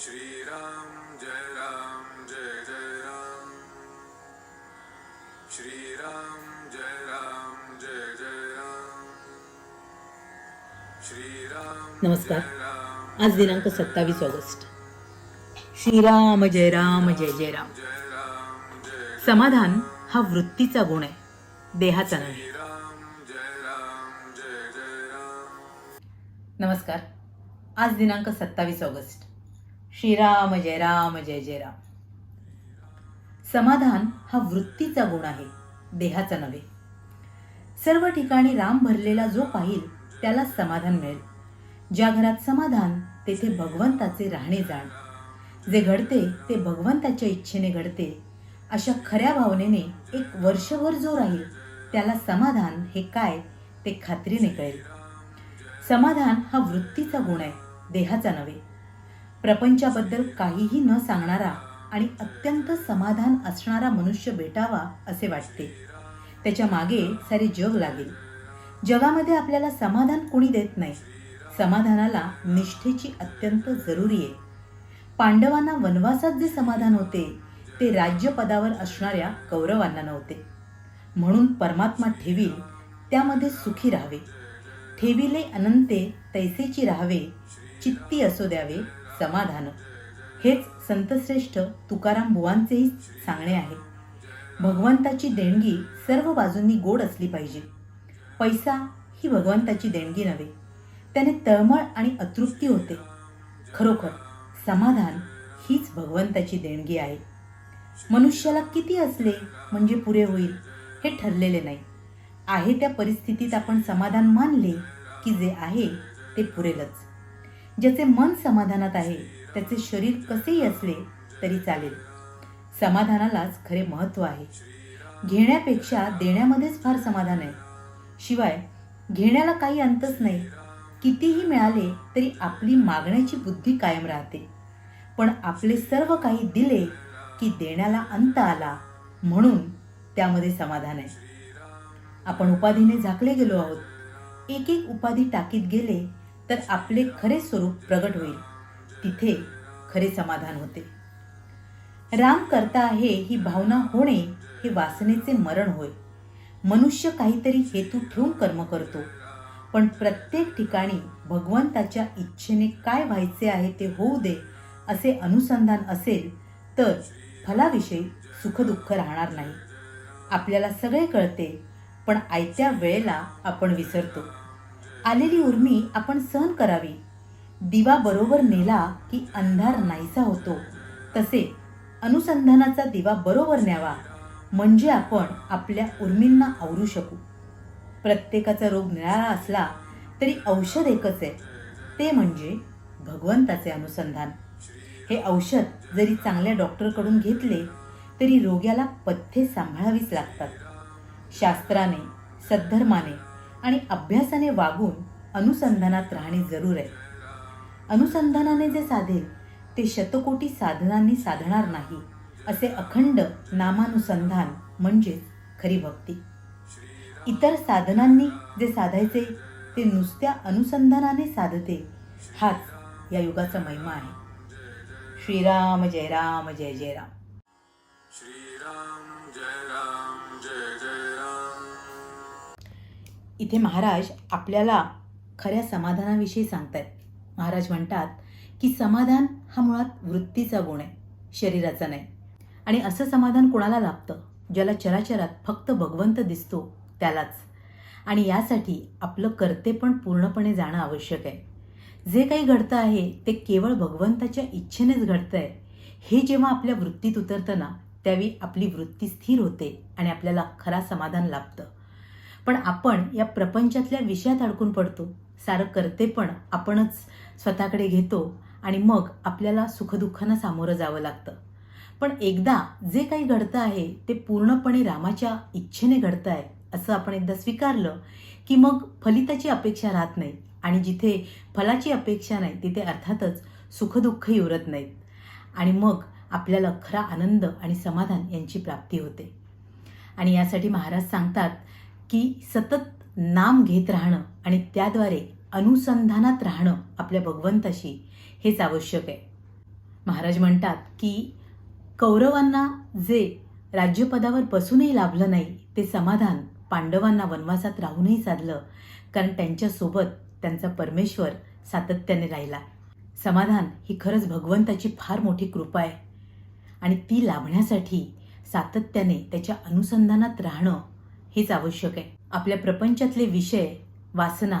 श्रीराम जय राम जय जय राम। श्रीराम जय राम जय जय राम। श्रीराम नमस्कार। आज दिनांक सत्तावीस ऑगस्ट। श्रीराम जय राम जय जय राम। जय राम जय समाधान हा वृत्तीचा गुण आहे. देहाचा नाही. नमस्कार. आज दिनांक सत्तावीस ऑगस्ट. श्रीराम जय राम जय जय राम. समाधान हा वृत्तीचा गुण आहे देहाचा नव्हे. सर्व ठिकाणी राम भरलेला जो पाहिल त्याला समाधान मिळेल. ज्या घरात समाधान तेथे भगवंताचे राहणे जाण. जे घडते ते भगवंताच्या इच्छेने घडते. अशा खऱ्या भावनेने एक वर्षभर जो राहील त्याला समाधान हे काय ते खात्रीने कळेल. समाधान हा वृत्तीचा गुण आहे देहाचा नव्हे. प्रपंचाबद्दल काहीही न सांगणारा आणि अत्यंत समाधान असणारा मनुष्य भेटावा असे वाटते. त्याच्यामागे सारे जग लागेल. जगामध्ये आपल्याला समाधान कोणी देत नाही. समाधानाला निष्ठेची अत्यंत जरुरी आहे. पांडवांना वनवासात जे समाधान होते ते राज्यपदावर असणाऱ्या कौरवांना नव्हते. म्हणून परमात्मा ठेवी त्यामध्ये सुखी राहावे. ठेविले अनंते तैसेची राहावे. चित्ती असो द्यावे. समाधान. हेच संतश्रेष्ठ तुकाराम बुवांचेही सांगणे आहे. भगवंताची देणगी सर्व बाजूंनी गोड असली पाहिजे. पैसा ही भगवंताची देणगी नव्हे. त्याने तळमळ आणि अतृप्ती होते. खरोखर समाधान हीच भगवंताची देणगी आहे. मनुष्याला किती असले म्हणजे पुरे होईल हे ठरलेले नाही. आहे त्या परिस्थितीत आपण समाधान मानले की जे आहे ते पुरेलच. ज्याचे मन समाधानात आहे त्याचे शरीर कसेही असले तरी चालेल. समाधानालाच खरे महत्त्व आहे. घेण्यापेक्षा देण्यामध्येच फार समाधान आहे. शिवाय घेण्याला काही अंतच नाही. कितीही मिळाले तरी आपली मागण्याची बुद्धी कायम राहते. पण आपले सर्व काही दिले की देण्याला अंत आला म्हणून त्यामध्ये समाधान आहे. आपण उपाधीने झाकले गेलो आहोत. एक एक उपाधी टाकीत गेले तर आपले खरे स्वरूप प्रगट होईल. तिथे खरे समाधान होते. राम करता आहे ही भावना होणे हे वासनेचे मरण होय. मनुष्य काहीतरी हेतू ठेवून कर्म करतो. पण प्रत्येक ठिकाणी भगवंताच्या इच्छेने काय व्हायचे आहे ते होऊ दे असे अनुसंधान असेल तर फलाविषयी सुखदुःख राहणार नाही. आपल्याला सगळे कळते पण आयत्या वेळेला आपण विसरतो. आलेली उर्मी आपण सहन करावी. दिवा बरोबर नेला की अंधार नाहीसा होतो. तसे अनुसंधानाचा दिवा बरोबर न्यावा म्हणजे आपण आपल्या उर्मींना आवरू शकू. प्रत्येकाचा रोग निराळा असला तरी औषध एकच आहे ते म्हणजे भगवंताचे अनुसंधान. हे औषध जरी चांगल्या डॉक्टरकडून घेतले तरी रोग्याला पथ्ये सांभाळावीच लागतात. शास्त्राने सद्धर्माने आणि अभ्यासाने वागून अनुसंधानात राहणे जरूर आहे. अनुसंधानाने जे साधेल ते शतकोटी साधनांनी साधणार नाही असे अखंड नामानुसंधान म्हणजे खरी भक्ती. इतर साधनांनी जे साधायचे ते नुसत्या अनुसंधानाने साधते हाच या युगाचा महिमा आहे. श्रीराम जय राम जय जय राम. श्रीराम जय राम. इथे महाराज आपल्याला खऱ्या समाधानाविषयी सांगतायत. महाराज म्हणतात की समाधान हा मुळात वृत्तीचा गुण आहे शरीराचा नाही. आणि असं समाधान कोणाला लाभतं? ज्याला चराचरात फक्त भगवंत दिसतो त्यालाच. आणि यासाठी आपलं कर्ते पण पूर्णपणे जाणं आवश्यक आहे. जे काही घडतं आहे ते केवळ भगवंताच्या इच्छेनेच घडतं आहे हे जेव्हा आपल्या वृत्तीत उतरतं ना त्यावेळी आपली वृत्ती स्थिर होते आणि आपल्याला खरा समाधान लाभतं. पण आपण या प्रपंचातल्या विषयात अडकून पडतो. सारं करते पण आपणच स्वतःकडे घेतो आणि मग आपल्याला सुखदुःखांना सामोरं जावं लागतं. पण एकदा जे काही घडतं आहे ते पूर्णपणे रामाच्या इच्छेने घडतं आहे असं आपण एकदा स्वीकारलं की मग फलिताची अपेक्षा राहत नाही आणि जिथे फलाची अपेक्षा नाही तिथे अर्थातच सुखदुःखही उरत नाहीत. आणि मग आपल्याला खरा आनंद आणि समाधान यांची प्राप्ती होते. आणि यासाठी महाराज सांगतात की सतत नाम घेत राहणं आणि त्याद्वारे अनुसंधानात राहणं आपल्या भगवंताशी हेच आवश्यक आहे. महाराज म्हणतात की कौरवांना जे राज्यपदावर बसूनही लाभलं नाही ते समाधान पांडवांना वनवासात राहूनही साधलं कारण त्यांच्यासोबत त्यांचा परमेश्वर सातत्याने राहिला. समाधान ही खरंच भगवंताची फार मोठी कृपा आहे. आणि ती लाभण्यासाठी सातत्याने त्याच्या अनुसंधानात राहणं हेच आवश्यक आहे. आपल्या प्रपंचातले विषय वासना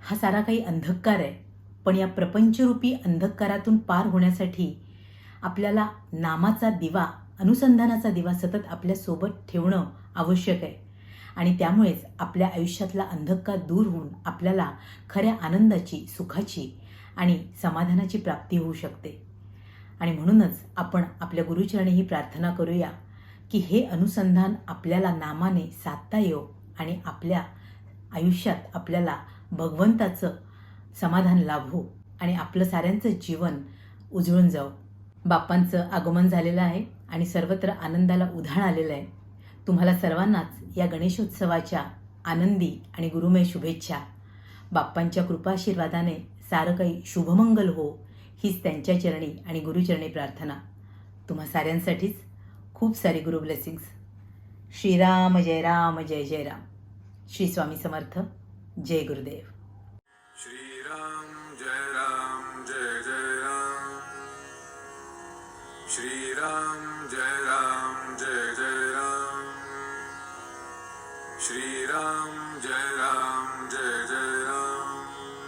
हा सारा काही अंधकार आहे. पण या प्रपंचरूपी अंधकारातून पार होण्यासाठी आपल्याला नामाचा दिवा अनुसंधानाचा दिवा सतत आपल्यासोबत ठेवणं आवश्यक आहे. आणि त्यामुळेच आपल्या आयुष्यातला अंधकार दूर होऊन आपल्याला खऱ्या आनंदाची सुखाची आणि समाधानाची प्राप्ती होऊ शकते. आणि म्हणूनच आपण आपल्या गुरुचरणी ही प्रार्थना करूया. की हे अनुसंधान आपल्याला नामाने साधता येऊ आणि आपल्या आयुष्यात आपल्याला भगवंताचं समाधान लाभो आणि आपलं साऱ्यांचं जीवन उजळून जाऊ बाप्पांचं आगमन झालेलं आहे आणि सर्वत्र आनंदाला उधाण आलेलं आहे. तुम्हाला सर्वांनाच या गणेशोत्सवाच्या आनंदी आणि गुरुमय शुभेच्छा. बाप्पांच्या कृपाशीर्वादाने सारं काही शुभमंगल हो हीच त्यांच्या चरणी आणि गुरुचरणी प्रार्थना. तुम्हा साऱ्यांसाठीच खूप सारे गुरु ब्लेसिंग्स श्रीराम जय राम जय जय राम. श्री स्वामी समर्थ जय गुरुदेव. श्रीराम जय राम जय जय राम. श्रीराम जय राम.